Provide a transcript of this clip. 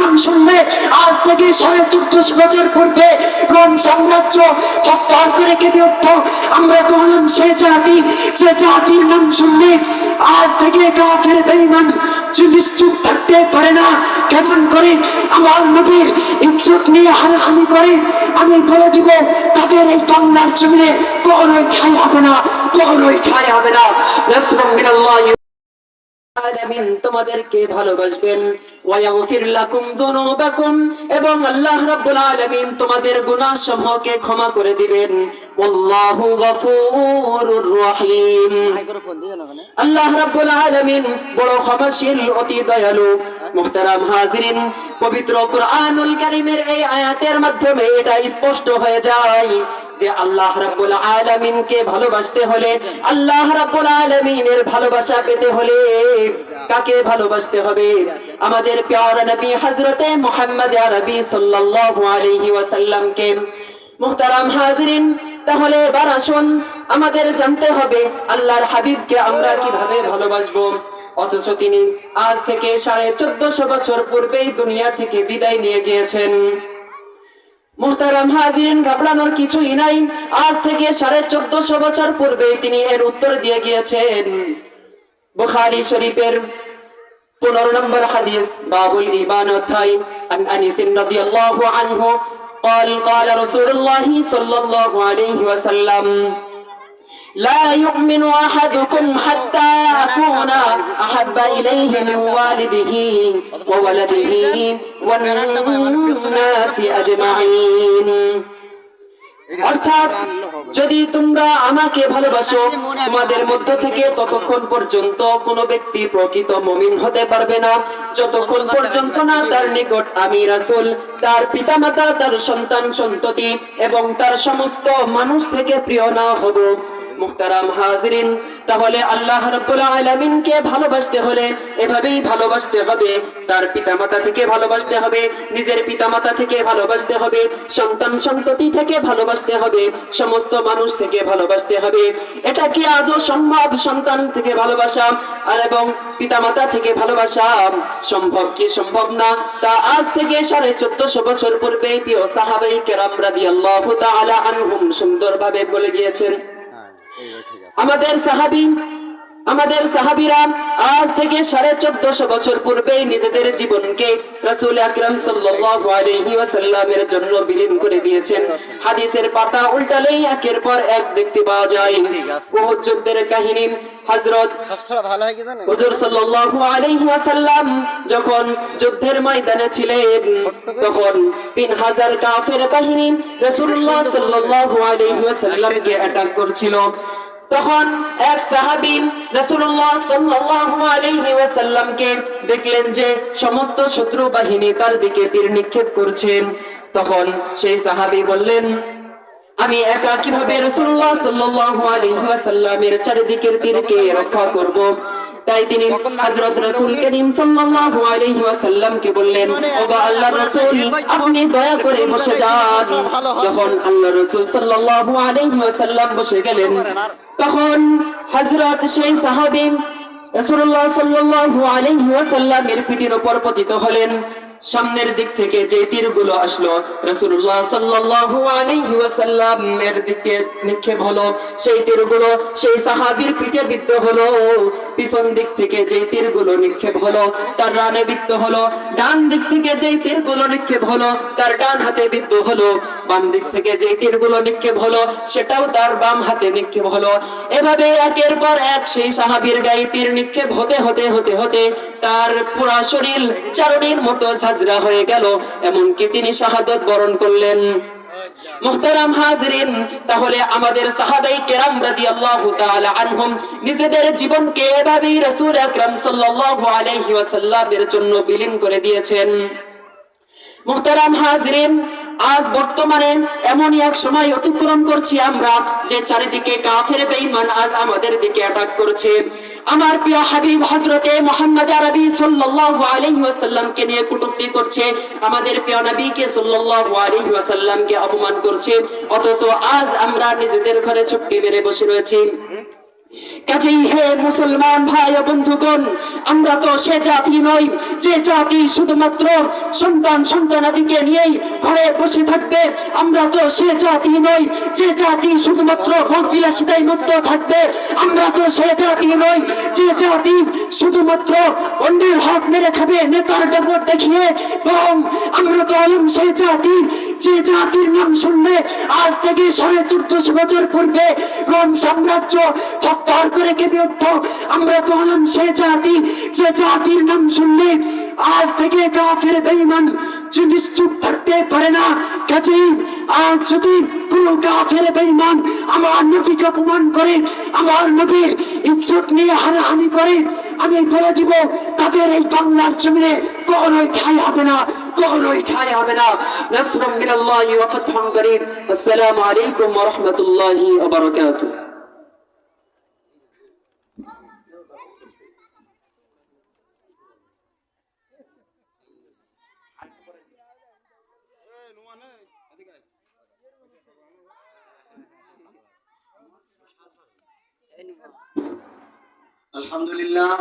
নাম আজ থেকে সাড়ে বছর চুপ থাকতে পারে না। করে আমার নবীর ইজ্জত নিয়ে হানাহানি করে, আমি বলে দিব, তাদের এই বাংলার জমিনে কখনোই ঠাই হবে না কখনোই ঠাই হবে না। আলামিন তোমাদেরকে ভালোবাসবেন। ওয়ায়াগফির লাকুম যুনুবাকুম এবং আল্লাহ রাব্বুল আলামিন তোমাদের গুনাহ সমূহকে ক্ষমা করে দিবেন। আল্লাহু গফুরুর রহিম। আল্লাহ রাব্বুল আলামিন বড় ক্ষমাশীল, অতি দয়ালু, মুহতারাম হাজিরিন। পবিত্র কুরআনুল কারীমের এই আয়াতের মাধ্যমে এটা স্পষ্ট হয়ে যায়। যে আল্লাহ রাব্বুল আলামিনকে ভালোবাসতে হলে, আল্লাহ রাব্বুল আলামিনের ভালোবাসা পেতে হলে কাকে ভালোবাসতে হবে? আমাদের প্যার নবী হযরতে মুহাম্মদ আরবি সাল্লাল্লাহু আলাইহি ওয়াসাল্লামকে, মুহতারাম হাজিরিন, তাহলে এবার আসুন, আমাদের জানতে হবে আল্লাহর হাবিবকে আমরা কীভাবে ভালোবাসবো। অথচ তিনি আজ থেকে সাড়ে চোদ্দশো বছর পূর্বেই দুনিয়া থেকে বিদায় নিয়ে গিয়েছেন। মুহতারাম হাজিরিন ঘাবড়ানোর কিছুই নাই আজ থেকে সাড়ে চোদ্দশো বছর পূর্বেই তিনি এর উত্তর দিয়ে গিয়েছেন বুখারী শরীফের পনেরো নম্বর হাদিস বাবুল ইমান অধ্যায় আন আনিস রাদিয়াল্লাহু আনহু قال قال رسول الله صلى الله عليه وسلم لا يؤمن أحدكم حتى أكون أحب إليه من والده وولده والناس أجمعين অর্থাৎ যদি তোমরা আমাকে ভালোবাসো তোমাদের মধ্য থেকে ততক্ষণ পর্যন্ত কোন ব্যক্তি প্রকৃত মমিন হতে পারবে না যতক্ষণ পর্যন্ত না তার নিকট আমি রাসূল তার পিতামাতা তার সন্তান সন্ততি এবং তার সমস্ত মানুষ থেকে প্রিয় না হব মুহতারাম হাজিরিন তাহলে আল্লাহ রাব্বুল আলামিনকে ভালোবাসতে হলে এভাবেই ভালোবাসতে হবে। তার পিতামাতা থেকে ভালোবাসতে হবে, নিজের পিতামাতা থেকে ভালোবাসতে হবে, সন্তান সন্ততি থেকে ভালোবাসতে হবে, সমস্ত মানুষ থেকে ভালোবাসতে হবে। এটা কি আজও সম্ভব? সন্তান থেকে ভালোবাসা আর এবং পিতামাতা থেকে ভালোবাসা সম্ভব কি সম্ভব না? তা আজ থেকে সাড়ে চোদ্দশো বছর পূর্বে প্রিয় সাহাবাই কেরাম রাদিয়াল্লাহু তাআলা আনহুম সুন্দরভাবে বলে গিয়েছেন আমাদের সাহাবি আমাদের সাহাবিরা আজ থেকে সাড়ে চোদ্দশো বছর পূর্বেই নিজেদের জীবনকে রাসূল আকরাম ওয়াসাল্লামের জন্য বিলীন করে দিয়েছেন। হাদিসের পাতা উল্টালেই একের পর এক দেখতে পাওয়া যায়। যুদ্ধের কাহিনী হযরত সবসময় ভালো হয় কি জানেন? হুজুর সাল্লাল্লাহু আলাইহি ওয়াসাল্লাম যখন যুদ্ধের ময়দানে ছিলেন তখন 3000 কাফের বাহিনী রাসূলুল্লাহ সাল্লাল্লাহু আলাইহি ওয়াসাল্লামকে অ্যাটাক করছিল। তখন এক সাহাবি রাসূলুল্লাহ সাল্লাল্লাহু আলাইহি ওয়াসাল্লামকে দেখলেন যে সমস্ত শত্রু বাহিনী তার দিকে তীর নিক্ষেপ করছেন তখন সেই সাহাবি বললেন, আমি একা কীভাবে রাসূলুল্লাহ সাল্লাল্লাহু আলাইহি ওয়াসাল্লামের চারিদিকের তীরকে রক্ষা করব? তাই তিনি হযরত রাসূল করিম সাল্লাল্লাহু আলাইহি ওয়াসাল্লামকে বললেন ওগো আল্লাহর রাসূল আপনি দয়া করে বসে যান। যখন আল্লাহর রাসূল সাল্লাল্লাহু আলাইহি ওয়াসাল্লাম বসে গেলেন তখন হযরত সেই সাহাবী রাসূলুল্লাহ সাল্লাল্লাহু আলাইহি ওয়াসাল্লামের পিঠের উপর পতিত হলেন। সামনের দিক থেকে যে তীরগুলো আসলো রাসূলুল্লাহ সাল্লাল্লাহু আলাইহি ওয়াসাল্লাম এর দিকে নিক্ষেপ হলো। সেই তীরগুলো সেই সাহাবীর পিঠে বিদ্ধ হলো। পিছন দিক থেকে যে তীরগুলো নিক্ষেপ হলো, তার রানে বিদ্ধ হলো। ডান দিক থেকে যেই তীরগুলো নিক্ষেপ হলো, তার ডান হাতে বিদ্ধ হলো। বাম দিক থেকে যেই তীরগুলো নিক্ষেপ হলো, সেটাও তার বাম হাতে নিক্ষেপ হলো। এভাবে একের পর এক সেই সাহাবীর গায়ে তীর নিক্ষেপ হতে হতে হতে হতে তার পুরা শরীর চারণীর মতো ঝাঁঝরা হয়ে গেল। এমনকি তিনি শাহাদত বরণ করলেন। মুহতারাম হাজরিন, তাহলে আমাদের সাহাবাই কেরাম রাদিয়াল্লাহু তাআলা আনহুম নিজেদের জীবনকে এভাবেই রাসূল আকরাম সাল্লাল্লাহু আলাইহি ওয়াসাল্লামের জন্য বিলীন করে দিয়েছেন। মুহতারাম হাজরিন, আজ বর্তমানে এমনই এক সময় অতিক্রম করছি আমরা যে চারিদিকে কাফের বেঈমান আজ আমাদের দিকে অ্যাটাক করছে। আমার প্রিয় হাবিব হজরতে মোহাম্মদ আরবি সাল্লাল্লাহু আলাইহি ওয়াসাল্লামকে নিয়ে কটূক্তি করছে, আমাদের প্রিয় নবীকে সাল্লাল্লাহু আলাইহি ওয়াসাল্লামকে অপমান করছে, অথচ আজ আমরা নিজেদের ঘরে ছুটি মেরে বসে রয়েছি। কাজেই হে মুসলমান ভাই ও বন্ধুগণ, আমরা তো সে জাতি নই, যে জাতি শুধুমাত্র সন্তান সন্তানাদিকে নিয়েই ঘরে বসে থাকবে, আমরা তো সে জাতি নই, যে জাতি শুধুমাত্র ভোট বিলাসিতায় মুক্ত থাকবে, আমরা তো সে জাতি নই, যে জাতি শুধুমাত্র অন্যের হাত মেরে খাবে, নেতার ডবর দেখিয়ে এবং আমরা তো আলম সে জাতি যে জাতির নাম শুনলে আজ থেকে সাড়ে চোদ্দশো বছর পূর্বে আমরা তো সে জাতি নাম শুনলে আজ থেকে কাফের বেঈমান নিশ্চুপ থাকতে পারে না, কাজেই আজ যদি কোনো কাফের বেঈমান আমার নবীকে অপমান করে, আমার নবীর ইজ্জত নিয়ে হানাহানি করে, আমি বলে দিব, তাদের এই বাংলার জমিনে কখনোই ঠাই হবে না। কখনোই ঠাই হবে না নাসরুম মিনাল্লাহি ওয়া ফাতহুন করিম আসসালামু আলাইকুম ওয়া রাহমাতুল্লাহি ওয়া বারাকাতুহু আলহামদুলিল্লাহ